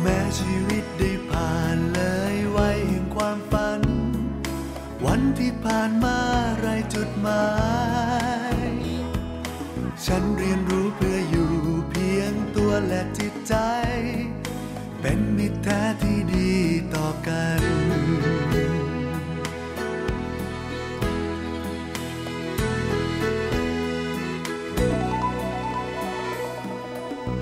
แม้ชีวิตได้ผ่านเลยไวแห่งความฝัน วันที่ผ่านมาไรจุดหมาย ฉันเรียนรู้เพื่ออยู่เพียงตัวและจิตใจ เป็นมิตรแท้ที่ดีต่อกัน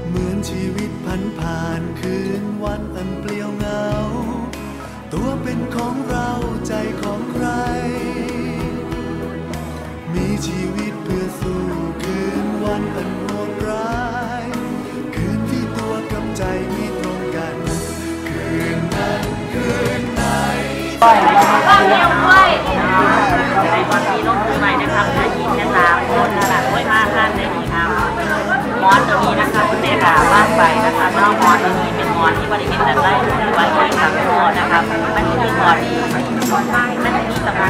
เหมือนชีวิต พันผ่านคืนวันอันเปลี่ยวเหงา ตัวเป็นของเราใจของใคร มีชีวิตเพื่อสู้คืนวันอันโหดร้าย คืนที่ตัวกับใจมีตรงกัน คืนนั้นคืนไหนก็เลี้ยวด้ว นะครับมันมีก่อนดีมันมีสมุนไพ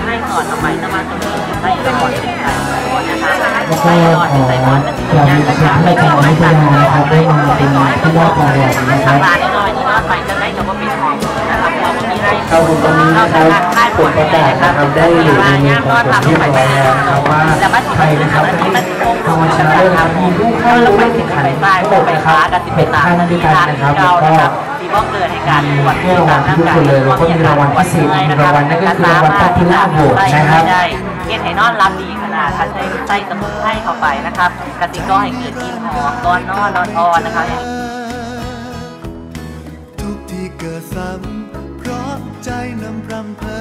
รก่อนทำไมน้ำมันตัวนี้ใส่ก่อนเป็นไก่ก่อนนะคะแล้วก็ใส่ก่อนขอใส่ก่อนมันจะเรายังมีกระคลิชัปบให้ทางนิทยานะครับได้มาเป็นที่รอบประวัตินะคทารังบร้านน้อยที่นอนไปจะได้กับว่าเป็นของนะครับเพราะว่ามีไรครับผมตอนนี้นะครับผลประกาศนะครับได้อยู่ในมือของผมเรียบร้อยแล้วนะครับว่าไทยนะครับได้ทำชนะเลิศครับมีผู้เข้าร่วมแข่งขันทั้งหมดนะครับ6ท่านด้วยกันนะครับแล้วก็ สีบอกเกิดให้การตรวจให้รางวัลทุกคนเลยแล้วก็มีรางวัลพิเศษมีรางวัลนั่นก็คือรางวัลป๊อปปูล่าโหวตนะครับได้เกณฑ์ให้นอนรับดีขนาดคันใช้ใส่สมุนไพรเข้าไปนะครับกติก็ให้เกิดกลินหอมก่อนนอนนอนอ่อนนะคะทุกที่เกิดซ้ำเพราะใจนำพรำเพอ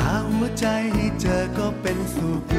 หาหัวใจให้เจอก็เป็นสุข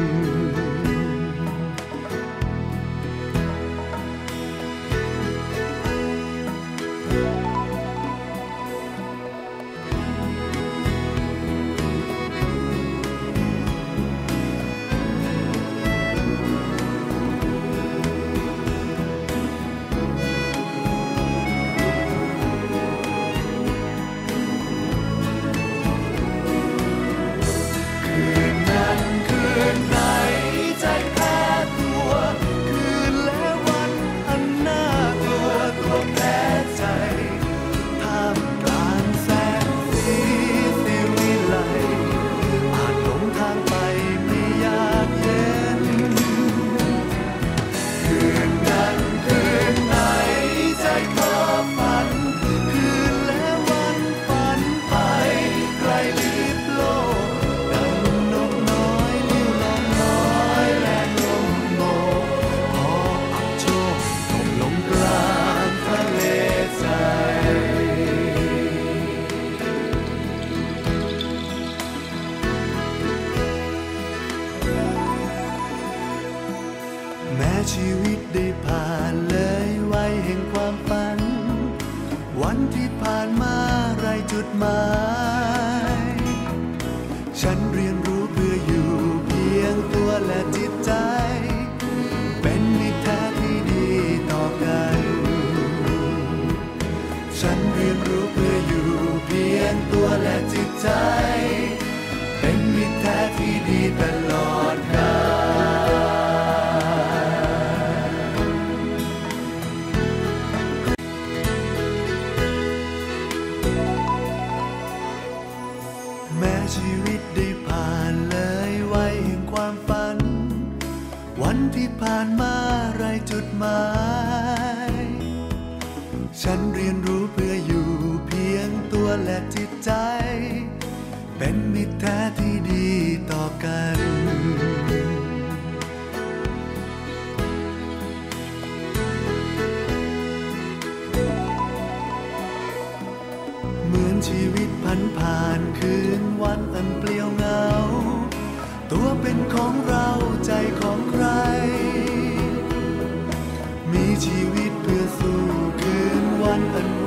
ชีวิตได้ผ่านเลยวัยแห่งความฝัน วันที่ผ่านมาไรจุดหมาย ฉันเรียนรู้เพื่ออยู่เพียงตัวและจิตใจ เป็นมิตรแท้ที่ดีต่อกัน ฉันเรียนรู้เพื่ออยู่เพียงตัวและจิตใจ เป็นมิตรแท้ที่ดีตลอดกาล ชีวิตได้ผ่านเลยวัยแห่งความฝัน วันที่ผ่านมาไรจุดหมาย ฉันเรียนรู้เพื่ออยู่เพียงตัวและจิตใจ เป็นมิตรแท้ที่ดีต่อกัน ชีวิตพันผ่านคืนวันอันเปลี่ยวเหงา ตัวเป็นของเราใจของใคร มีชีวิตเพื่อสู้คืนวันอัน